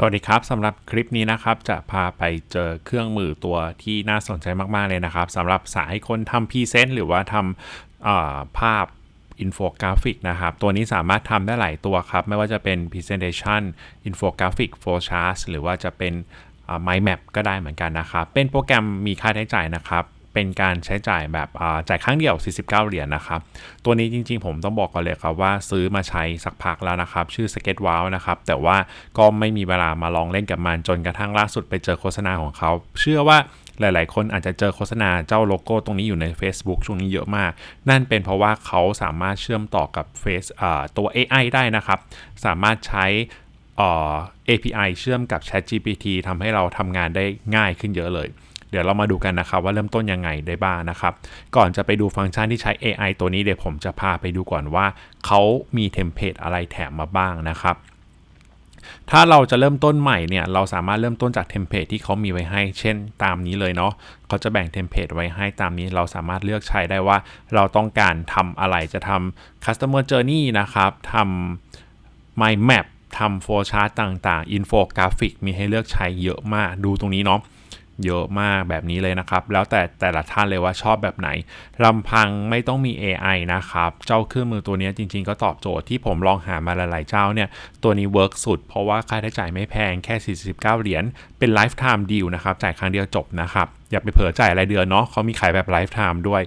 สวัสดีครับสำหรับคลิปนี้นะครับจะพาไปเจอเครื่องมือตัวที่น่าสนใจมาก ๆ เลยนะครับสำหรับสายคนทำพรีเซนต์หรือว่าทำภาพอินโฟกราฟิกนะครับ ตัวนี้สามารถทำได้หลายตัวครับ ไม่ว่าจะเป็น Presentation Infographic Flowchart หรือว่าจะเป็น Mind Map ก็ได้เหมือนกันนะครับ เป็นโปรแกรมมีค่าใช้จ่ายนะครับ เป็นการใช้จ่ายแบบจ่ายครั้งเดียว 49 เหรียญนนะครับ ตัวนี้จริงๆ ผมต้องบอกก่อนเลยครับว่าซื้อมาใช้สักพักแล้วนะครับ ชื่อ Sketch Wow นะครับ แต่ว่าก็ไม่มีเวลามาลองเล่นกับมันจนกระทั่งล่าสุดไปเจอโฆษณาของเขา เชื่อว่าหลาย ๆ คนอาจจะเจอโฆษณาเจ้าโลโก้ตรงนี้อยู่ใน Facebook ช่วงนี้เยอะมาก นั่นเป็นเพราะว่าเขาสามารถเชื่อมต่อกับ Face ตัว AI ได้นะครับ สามารถใช้ API เชื่อมกับ ChatGPT ทำให้เราทำงานได้ง่ายขึ้นเยอะเลย เดี๋ยวเรามาดูกันนะครับว่าเริ่มต้นยังไงได้บ้างนะครับ ก่อนจะไปดูฟังก์ชันที่ใช้ AI ตัวนี้เดี๋ยวผมจะพาไปดูก่อนว่าเขามีเทมเพลตอะไรแถมมาบ้างนะครับถ้าเราจะเริ่มต้นใหม่เนี่ยเราสามารถเริ่มต้นจากเทมเพลตที่เขามีไว้ให้ เช่นตามนี้เลยเนาะเขาจะแบ่งเทมเพลตไว้ให้ตามนี้เราสามารถเลือกใช้ได้ว่า เราต้องการทำอะไรจะทำ customer journey นะครับทำ mind map ทำโฟล์ชาร์ตต่างๆอินโฟกราฟิกมีให้เลือกใช้เยอะมากดูตรงนี้เนาะ เยอะมากแบบนี้เลยนะครับ แล้วแต่แต่ละท่านเลยว่าชอบแบบไหนลำพังไม่ต้องมี AI นะครับ เจ้าเครื่องมือตัวนี้จริงๆ ก็ตอบโจทย์ที่ผมลองหามาหลายๆเจ้าเนี่ย ตัวนี้เวิร์กสุด เพราะว่าค่าใช้จ่ายไม่แพงแค่ 49 เหรียญเป็นไลฟ์ไทม์ดีลนะครับ จ่ายครั้งเดียวจบนะครับ อย่าไปเผลอจ่ายรายเดือนเนาะเขามีขายแบบไลฟ์ไทม์ด้วย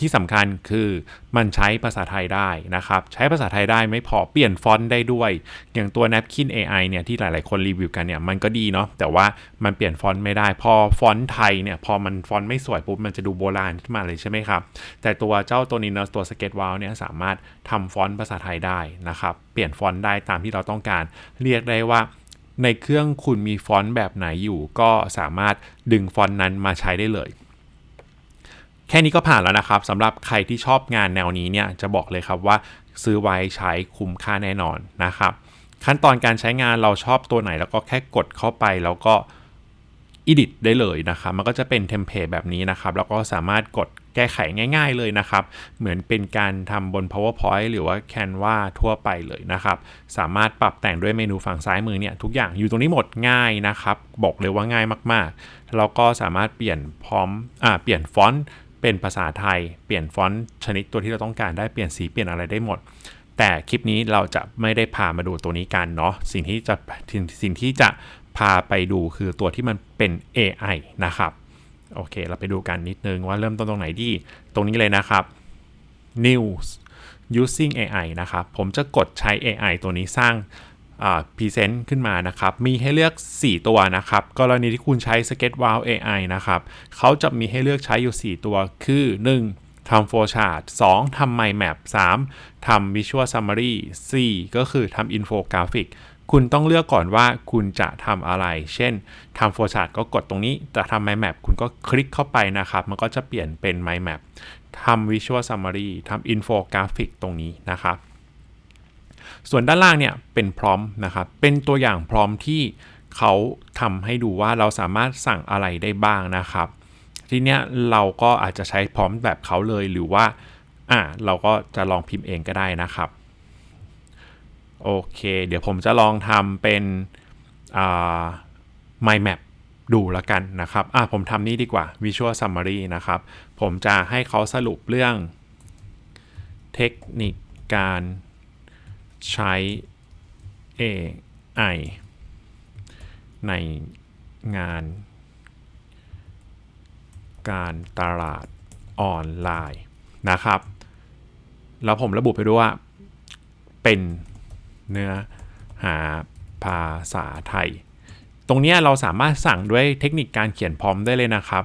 ที่สำคัญคือมันใช้ภาษาไทยได้นะครับ ใช้ภาษาไทยได้ไม่พอเปลี่ยนฟอนต์ได้ด้วย อย่างตัว Napkin AI เนี่ยที่หลายๆ คนรีวิวกันเนี่ยมันก็ดีเนาะแต่ว่ามันเปลี่ยนฟอนต์ไม่ได้ พอฟอนต์ไทยเนี่ยพอมันฟอนต์ไม่สวยปุ๊บมันจะดูโบราณขึ้นมาเลยใช่ไหมครับ แต่ตัวเจ้าตัวนี้นะตัวสเก็ตวาลเนี่ยสามารถทำฟอนต์ภาษาไทยได้นะครับเปลี่ยนฟอนต์ได้ตามที่เราต้องการ เรียกได้ว่าในเครื่องคุณมีฟอนต์แบบไหนอยู่ ก็สามารถดึงฟอนต์นั้นมาใช้ได้เลย แค่นี้ก็ผ่านแล้วนะครับสำหรับใครที่ชอบงานแนวนี้เนี่ยจะบอกเลยครับว่าซื้อไว้ใช้คุ้มค่าแน่นอนนะครับขั้นตอนการใช้งานเราชอบตัวไหน แล้วก็แค่กดเข้าไปแล้วก็ edit ได้เลยนะครับมันก็จะเป็นเทมเพลตแบบนี้นะครับ แล้วก็สามารถกดแก้ไขง่าย ๆเลยนะครับ เหมือนเป็นการทำบน powerpoint หรือว่า canva ทั่วไปเลยนะครับ สามารถปรับแต่งด้วยเมนูฝั่งซ้ายมือเนี่ยทุกอย่างอยู่ตรงนี้หมดง่ายนะครับ บอกเลยว่าง่ายมากๆเราก็สามารถเปลี่ยนพร้อมอ่าเปลี่ยนฟอนต์ เป็นภาษาไทย เปลี่ยนฟอนต์ชนิดตัวที่เราต้องการได้เปลี่ยนสีเปลี่ยนอะไรได้หมด แต่คลิปนี้เราจะไม่ได้พามาดูตัวนี้กันเนาะสิ่งที่จะสิ่งที่จะพาไปดูคือตัวที่มันเป็น AI นะครับโอเค เราไปดูกันนิดนึงว่าเริ่มต้นตรงไหนดี ตรงนี้เลยนะครับ news using AI นะครับ ผมจะกดใช้ AI ตัวนี้สร้าง พรีเซนต์ขึ้นมานะครับ มีให้เลือก 4 ตัวนะครับ กรณีที่คุณใช้ Sketch Wow AI นะครับเขาจะมีให้เลือกใช้อยู่ 4 ตัว คือ 1. ทำ flowchart 2. ทำ mind map 3. ทำ visual summary 4. ก็คือทำ infographic คุณต้องเลือกก่อนว่าคุณจะทำอะไร เช่นทำ flowchart ก็กดตรงนี้แต่ทำ mind map คุณก็คลิกเข้าไปนะครับ มันก็จะเปลี่ยนเป็น mind map ทำ visual summary ทำ infographic ตรงนี้นะครับ ส่วนด้านล่างเนี่ยเป็นพร้อมนะครับ เป็นตัวอย่างพร้อมที่เขาทำให้ดูว่าเราสามารถสั่งอะไรได้บ้างนะครับ ทีเนี้ยเราก็อาจจะใช้พร้อมแบบเขาเลยหรือว่าอ่าเราก็จะลองพิมพ์เองก็ได้นะครับ โอเค เดี๋ยวผมจะลองทำเป็นอ่า my map ดูแล้วกันนะครับ อ่าผมทำนี่ดีกว่า visual summary นะครับ ผมจะให้เขาสรุปเรื่อง เทคนิคการ ใช้ AI ในงานการตลาดออนไลน์นะครับ แล้วผมระบุไปด้วยว่า เป็นเนื้อหาภาษาไทย ตรงนี้เราสามารถสั่งด้วยเทคนิคการเขียนพร้อมได้เลยนะครับ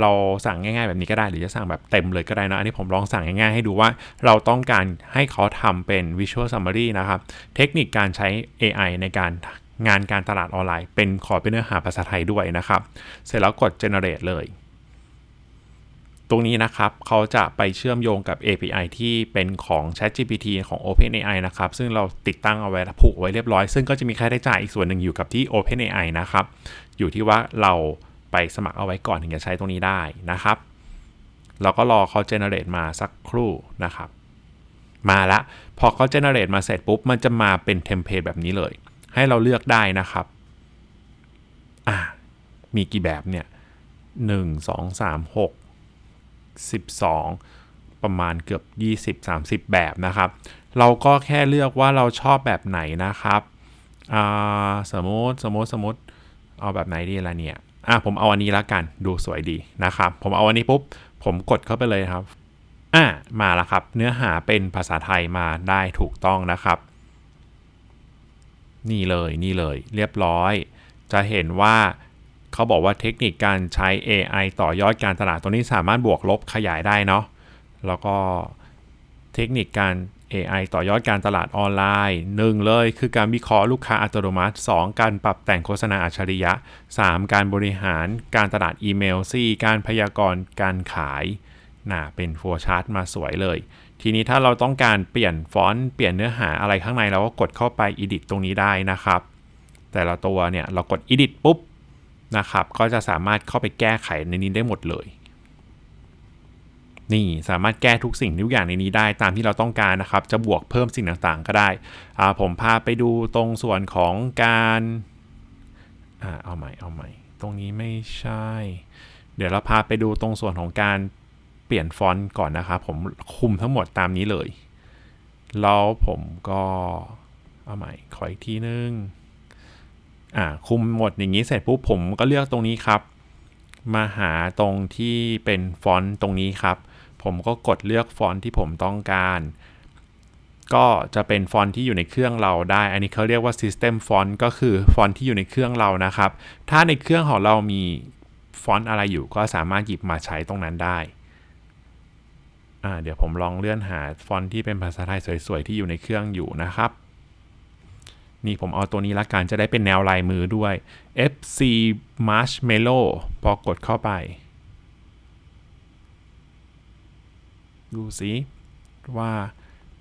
เราสั่งง่ายๆแบบนี้ก็ได้หรือจะสั่งแบบเต็มเลยก็ได้นะอันนี้ผมลองสั่งง่ายๆให้ดูว่าเราต้องการให้เขาทำเป็น Visual Summary นะครับ เทคนิคการใช้ AI ในการงานการตลาดออนไลน์ เป็นขอเป็นเนื้อหาภาษาไทยด้วยนะครับ เสร็จแล้วกด generate เลย ตรงนี้นะครับเขาจะไปเชื่อมโยงกับ API ที่เป็นของ ChatGPT ของ OpenAI นะครับ ซึ่งเราติดตั้งเอาไว้ผูกไว้เรียบร้อย ซึ่งก็จะมีค่าใช้จ่ายอีกส่วนหนึ่งอยู่กับที่ OpenAI นะครับ อยู่ที่ว่าเรา ไปสมัครเอาไว้ก่อนถึงจะใช้ตรงนี้ได้นะครับ เราก็รอเขาเจเนเรตมาสักครู่นะครับ มาละพอเขาเจเนเรตมาเสร็จปุ๊บ มันจะมาเป็นเทมเพลตแบบนี้เลย ให้เราเลือกได้นะครับอ่ามีกี่แบบเนี่ยหนึ่งสองสามหกสิบสองประมาณเกือบ 20-30 แบบนะครับ เราก็แค่เลือกว่าเราชอบแบบไหนนะครับอ่าสมมติ สมมติ สมมติ เอาแบบไหนดีละเนี่ย อะผมเอาอันนี้ละกันดูสวยดีนะครับผมเอาอันนี้ปุ๊บผมกดเข้าไปเลยครับอะมาแล้วครับ เนื้อหาเป็นภาษาไทยมาได้ถูกต้องนะครับ นี่เลยนี่เลย เรียบร้อย จะเห็นว่าเขาบอกว่าเทคนิคการใช้ AI ต่อยอดการตลาดตัวนี้สามารถบวกลบขยายได้เนาะแล้วก็เทคนิคการ AI ต่อยอดการตลาดออนไลน์ 1 เลย คือการวิเคราะห์ลูกค้าอัตโนมัติ 2 การปรับแต่งโฆษณาอัจฉริยะ 3 การบริหารการตลาดอีเมล 4 การพยากรณ์การขายน่ะเป็นโฟล์ชาร์ตมาสวยเลย ทีนี้ถ้าเราต้องการเปลี่ยนฟอนต์เปลี่ยนเนื้อหาอะไรข้างในเราก็กดเข้าไป edit ตรงนี้ได้นะครับ แต่ละตัวเนี่ยเรากด edit ปุ๊บนะครับก็จะสามารถเข้าไปแก้ไขในนี้ได้หมดเลย นี่สามารถแก้ทุกสิ่งทุกอย่างในนี้ได้ตามที่เราต้องการนะครับ จะบวกเพิ่มสิ่งต่างๆก็ได้ ผมพาไปดูตรงส่วนของการอเอาใหม่เอาใหม่ ตรงนี้ไม่ใช่ เดี๋ยวเราพาไปดูตรงส่วนของการเปลี่ยนฟอนต์ก่อนนะครับผมคุมทั้งหมดตามนี้เลย แล้วผมก็เอาใหม่ขออีกทีนึงอ่าคุมหมดอย่างนี้เสร็จปุ๊บผมก็เลือกตรงนี้ครับ มาหาตรงที่เป็นฟอนต์ตรงนี้ครับ ผมก็กดเลือกฟอนต์ที่ผมต้องการ ก็จะเป็นฟอนต์ที่อยู่ในเครื่องเราได้ อันนี้เขาเรียกว่า System Font ก็คือฟอนต์ที่อยู่ในเครื่องเรานะครับ ถ้าในเครื่องของเรามีฟอนต์อะไรอยู่ก็สามารถหยิบมาใช้ตรงนั้นได้เดี๋ยวผมลองเลื่อนหาฟอนต์ที่เป็นภาษาไทยสวยๆ ที่อยู่ในเครื่องอยู่นะครับ นี่ผมเอาตัวนี้ละกันจะได้เป็นแนวลายมือด้วย FC Marshmallow พอกดเข้าไป ดูสิว่า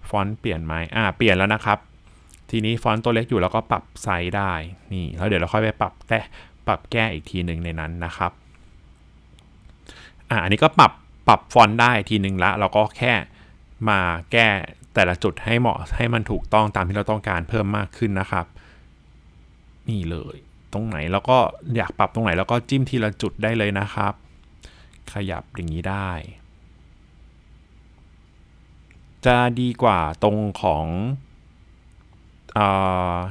ฟอนต์เปลี่ยนไหมอ่า เปลี่ยนแล้วนะครับ ทีนี้ฟอนต์ตัวเล็กอยู่แล้วก็ปรับไซส์ได้ นี่ แล้วเดี๋ยวเราค่อยไปปรับแต่ปรับแก้อีกทีหนึ่งในนั้นนะครับ อ่า อันนี้ก็ปรับปรับฟอนต์ได้ทีหนึ่งละ เราก็แค่มาแก้แต่ละจุดให้เหมาะให้มันถูกต้องตามที่เราต้องการเพิ่มมากขึ้นนะครับ นี่เลย ตรงไหนแล้วก็อยากปรับตรงไหนแล้วก็จิ้มทีละจุดได้เลยนะครับ ขยับอย่างนี้ได้ จะดีกว่าตรงของ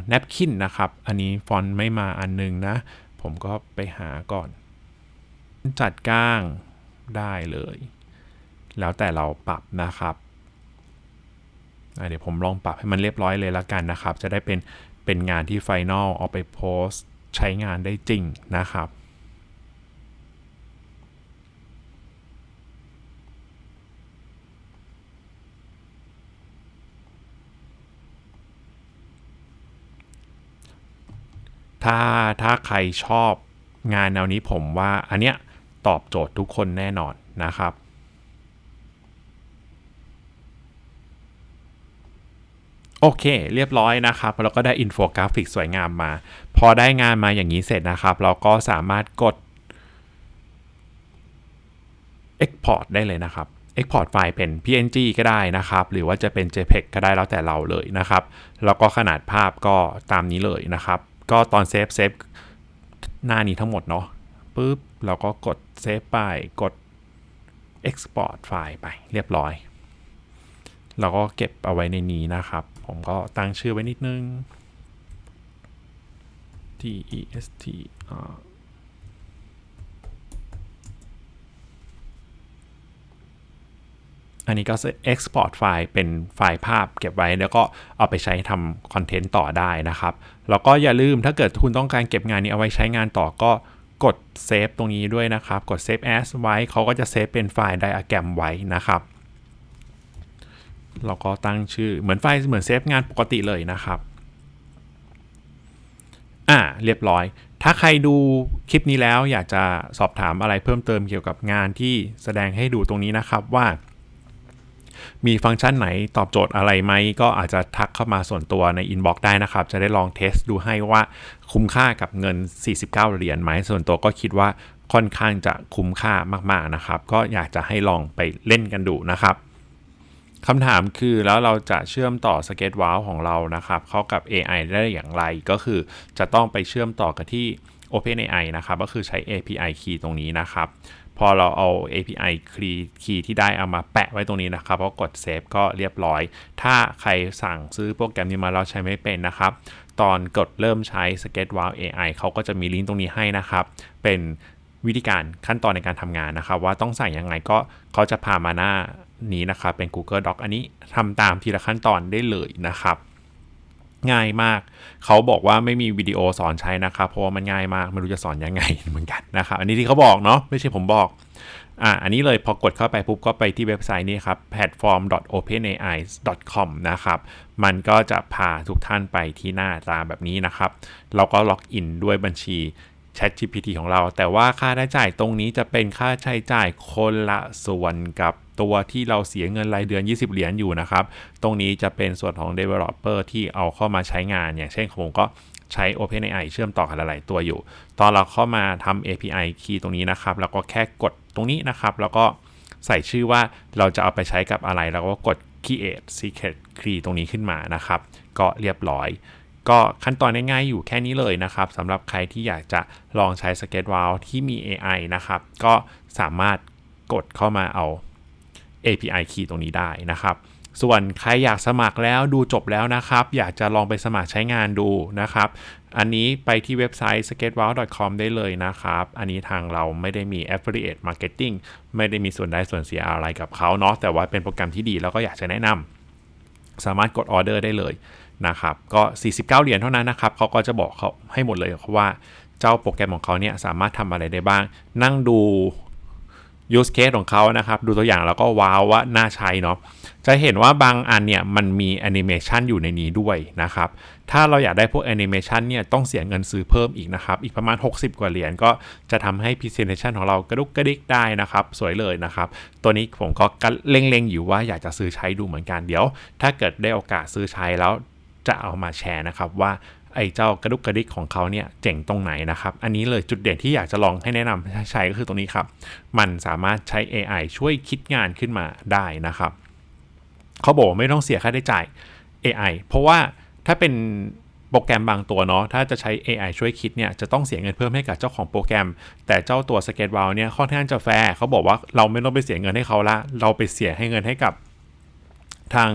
แนปคินนะครับ อันนี้ฟอนต์ไม่มาอันนึงนะ ผมก็ไปหาก่อน จัดก้างได้เลย แล้วแต่เราปรับนะครับเดี๋ยวผมลองปรับให้มันเรียบร้อยเลยละกันนะครับ จะได้เป็นเป็นงานที่ไฟนอลเอาไปโพสต์ใช้งานได้จริงนะครับ ถ้าถ้าใครชอบงานแนวนี้ผมว่าอันเนี้ยตอบโจทย์ทุกคนแน่นอนนะครับโอเค เรียบร้อยนะครับแล้วก็ได้อินโฟกราฟิกสวยงามมา พอได้งานมาอย่างนี้เสร็จนะครับ เราก็สามารถกด Export ได้เลยนะครับ Export ไฟล์เป็น PNG ก็ได้นะครับ หรือว่าจะเป็น JPEG ก็ได้แล้วแต่เราเลยนะครับ แล้วก็ขนาดภาพก็ตามนี้เลยนะครับ ก็ตอนเซฟเซฟหน้านี้ทั้งหมดเนาะปุ๊บเราก็กดเซฟไปกด Export ไฟล์ไปเรียบร้อย เราก็เก็บเอาไว้ในนี้นะครับ ผมก็ตั้งชื่อไว้นิดนึง t อันนี้ก็จะ export ไฟล์เป็นไฟล์ภาพเก็บไว้ แล้วก็เอาไปใช้ทำคอนเทนต์ต่อได้นะครับ แล้วก็อย่าลืมถ้าเกิดคุณต้องการเก็บงานนี้เอาไว้ใช้งานต่อก็กดเซฟตรงนี้ด้วยนะครับ กด Save As ไว้เขาก็จะเซฟเป็นไฟล์ไดอะแกรมไว้นะครับ เราก็ตั้งชื่อเหมือนไฟล์เหมือนเซฟงานปกติเลยนะครับอ่าเรียบร้อย ถ้าใครดูคลิปนี้แล้วอยากจะสอบถามอะไรเพิ่มเติมเกี่ยวกับงานที่แสดงให้ดูตรงนี้นะครับว่า มีฟังก์ชันไหนตอบโจทย์อะไรไหม ก็อาจจะทักเข้ามาส่วนตัวในอินบ็อกซ์ได้นะครับ จะได้ลองเทสดูให้ว่าคุ้มค่ากับเงิน 49 เหรียญไหม ส่วนตัวก็คิดว่าค่อนข้างจะคุ้มค่ามาก ๆ นะครับ ก็อยากจะให้ลองไปเล่นกันดูนะครับคำถามคือแล้วเราจะเชื่อมต่อ s k e t w o w ของเรานะครับ เข้ากับ AI ได้อย่างไรก็คือจะต้องไปเชื่อมต่อกับที่ OpenAI นะครับ ก็คือใช้ API key ตรงนี้นะครับ พอเราเอา API key key ที่ได้เอามาแปะไว้ตรงนี้นะครับก็กดเซฟก็เรียบร้อย ถ้าใครสั่งซื้อโปรแกรมนี้มาเราใช้ไม่เป็นนะครับ ตอนกดเริ่มใช้ SketchWow AI เขาก็จะมีลิงก์ตรงนี้ให้นะครับ เป็นวิธีการขั้นตอนในการทำงานนะครับ ว่าต้องใส่ยังไงก็เขาจะพามาหน้านี้นะครับเป็น Google Doc อันนี้ทำตามทีละขั้นตอนได้เลยนะครับ ง่ายมาก เขาบอกว่าไม่มีวิดีโอสอนใช้นะครับเพราะว่ามันง่ายมากไม่รู้จะสอนยังไงเหมือนกันนะครับอันนี้ที่เขาบอกเนาะไม่ใช่ผมบอกอ่าอันนี้เลยพอกดเข้าไปปุ๊บก็ไปที่เว็บไซต์นี้ครับ platform.openai.com นะครับมันก็จะพาทุกท่านไปที่หน้าตาแบบนี้นะครับ เราก็ล็อกอินด้วยบัญชี ChatGPT ของเรา แต่ว่าค่าใช้จ่ายตรงนี้จะเป็นค่าใช้จ่ายคนละส่วนกับตัวที่เราเสียเงินรายเดือน 20 เหรียญอยู่นะครับ ตรงนี้จะเป็นส่วนของ Developer ที่เอาเข้ามาใช้งาน อย่างเช่นผมก็ใช้ OpenAI เชื่อมต่อกับหลาย ๆ ตัวอยู่ ตอนเราเข้ามาทำ API key ตรงนี้นะครับ แล้วก็แค่กดตรงนี้นะครับ แล้วก็ใส่ชื่อว่าเราจะเอาไปใช้กับอะไร แล้วก็กด create secret key ตรงนี้ขึ้นมานะครับ ก็เรียบร้อย ก็ขั้นตอนง่ายๆอยู่แค่นี้เลยนะครับสำหรับใครที่อยากจะลองใช้ SketchWow ที่มี AI นะครับ ก็สามารถกดเข้ามาเอา API key ตรงนี้ได้นะครับ ส่วนใครอยากสมัครแล้วดูจบแล้วนะครับ อยากจะลองไปสมัครใช้งานดูนะครับ อันนี้ไปที่เว็บไซต์ sketchwow.com ได้เลยนะครับ อันนี้ทางเราไม่ได้มี affiliate marketing ไม่ได้มีส่วนได้ส่วนเสียอะไรกับเขาเนาะแต่ว่าเป็นโปรแกรมที่ดีแล้วก็อยากจะแนะนำสามารถกดออเดอร์ได้เลย นะครับก็ 49 เหรียญเท่านั้นนะครับเขาก็จะบอกเขาให้หมดเลยว่าเจ้าโปรแกรมของเขาเนี่ยสามารถทำอะไรได้บ้าง นั่งดู use case ของเขานะครับ ดูตัวอย่างแล้วก็ว้าวว่าน่าใช้เนาะจะเห็นว่าบางอันเนี่ยมันมีแอนิเมชันอยู่ในนี้ด้วยนะครับ ถ้าเราอยากได้พวกแอนิเมชันเนี่ยต้องเสียเงินซื้อเพิ่มอีกนะครับ อีกประมาณ 60 กว่าเหรียญก็จะทำให้ Presentation ของเรากระดุกกระดิกได้นะครับ สวยเลยนะครับ ตัวนี้ผมก็เล็งๆอยู่ว่าอยากจะซื้อใช้ดูเหมือนกันเดี๋ยว ถ้าเกิดได้โอกาสซื้อใช้แล้ว จะเอามาแชร์นะครับว่าไอ้เจ้ากระดุกกระดิกของเขาเนี่ยเจ๋งตรงไหนนะครับ อันนี้เลยจุดเด่นที่อยากจะลองให้แนะนำใช้ก็คือตรงนี้ครับ มันสามารถใช้ AI ช่วยคิดงานขึ้นมาได้นะครับ เขาบอกไม่ต้องเสียค่าใช้จ่าย AI เพราะว่าถ้าเป็นโปรแกรมบางตัวเนาะ ถ้าจะใช้ AI ช่วยคิดเนี่ย จะต้องเสียเงินเพิ่มให้กับเจ้าของโปรแกรม แต่เจ้าตัว Sketchwall เนี่ยค่อนข้างจะแฟร์เขาบอกว่าเราไม่ต้องไปเสียเงินให้เขาละ เราไปเสียให้เงินให้กับ ทาง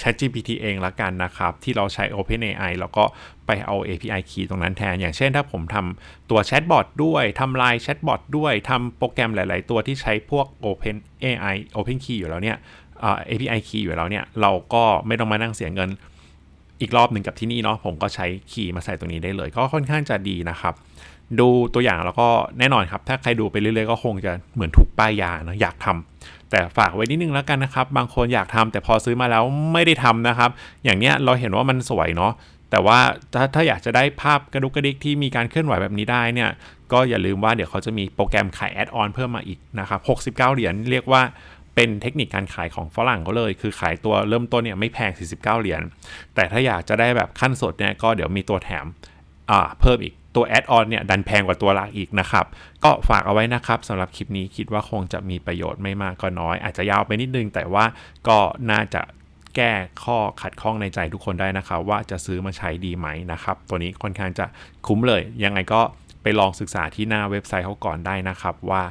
ChatGPT เองละกันนะครับ ที่เราใช้ OpenAI แล้วก็ไปเอา API key ตรงนั้นแทน อย่างเช่นถ้าผมทำตัวแชทบอทด้วยทำลายแชทบอทด้วยทำโปรแกรมหลาย ๆ ตัวที่ใช้พวก OpenAI Open Key อยู่แล้วเนี่ย API key อยู่แล้วเนี่ย เราก็ไม่ต้องมานั่งเสียเงิน อีกรอบหนึ่งกับที่นี่เนาะผมก็ใช้คีย์มาใส่ตรงนี้ได้เลย ก็ค่อนข้างจะดีนะครับ ดูตัวอย่างแล้วก็แน่นอนครับ ถ้าใครดูไปเรื่อยๆก็คงจะเหมือนถูกป้ายยานาะอยากทำแต่ฝากไว้นิดนึงแล้วกันนะครับ บางคนอยากทำแต่พอซื้อมาแล้วไม่ได้ทำนะครับ อย่างเนี้ยเราเห็นว่ามันสวยเนาะแต่ว่าถ้าถ้าอยากจะได้ภาพกระดุกกระดิกที่มีการเคลื่อนไหวแบบนี้ได้เนี่ยก็อย่าลืมว่าเดี๋ยวเขาจะมีโปรแกรมขายแอดออนเพิ่มมาอีกนะครับ69 เหรียญเรียกว่า เป็นเทคนิคการขายของฝรั่งเขาเลย คือขายตัวเริ่มต้นเนี่ยไม่แพง 49 เหรียญ แต่ถ้าอยากจะได้แบบขั้นสดเนี่ยก็เดี๋ยวมีตัวแถมอ่าเพิ่มอีกตัวแอดออนเนี่ยดันแพงกว่าตัวหลักอีกนะครับ ก็ฝากเอาไว้นะครับสำหรับคลิปนี้คิดว่าคงจะมีประโยชน์ไม่มากก็น้อย อาจจะยาวไปนิดนึง แต่ว่าก็น่าจะแก้ข้อขัดข้องในใจทุกคนได้นะครับ ว่าจะซื้อมาใช้ดีไหมนะครับ ตัวนี้ค่อนข้างจะคุ้มเลย ยังไงก็ไปลองศึกษาที่หน้าเว็บไซต์เขาก่อนได้นะครับว่า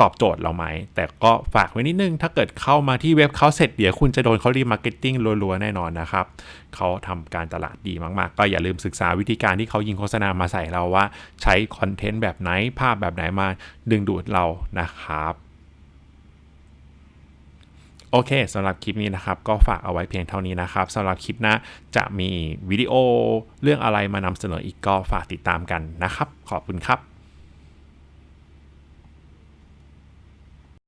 ตอบโจทย์เราไหม แต่ก็ฝากไว้นิดนึง ถ้าเกิดเข้ามาที่เว็บเขาเสร็จเดี๋ยวคุณจะโดนเขารีมาร์เก็ตติ้งรัวๆ แน่นอนนะครับ เขาทำการตลาดดีมาก ๆ ก็อย่าลืมศึกษาวิธีการที่เขายิงโฆษณามาใส่เราว่า ใช้คอนเทนต์แบบไหนภาพแบบไหนมาดึงดูดเรานะครับโอเคสำหรับคลิปนี้นะครับ ก็ฝากเอาไว้เพียงเท่านี้นะครับสำหรับคลิปหน้าจะมีวิดีโอเรื่องอะไรมานำเสนออีกก็ฝากติดตามกันนะครับ ขอบคุณครับ